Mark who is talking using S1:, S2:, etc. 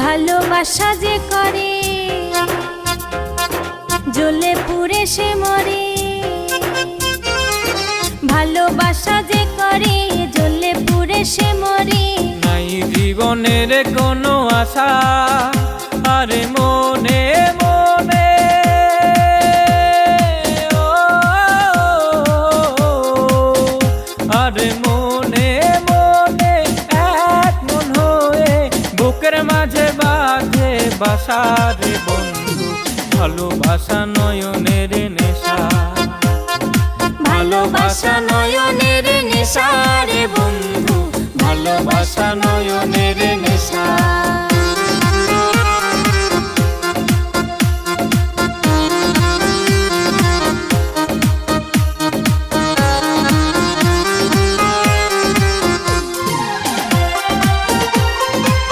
S1: ভালোবাসা যে করে, জ্বলে পুড়ে সে মরে। ভালোবাসা যে করে, জ্বলে পুড়ে সে মরে।
S2: নাই জীবনের কোনো আশা, আরে মনে মনে। আরে মনে মাঝে বাঁধে বাসার বন্ধু, ভালোবাসা নয়নের নেশা।
S1: ভালোবাসা নয়নের নেশা রে বন্ধু, ভালোবাসা নয়নের নেশা।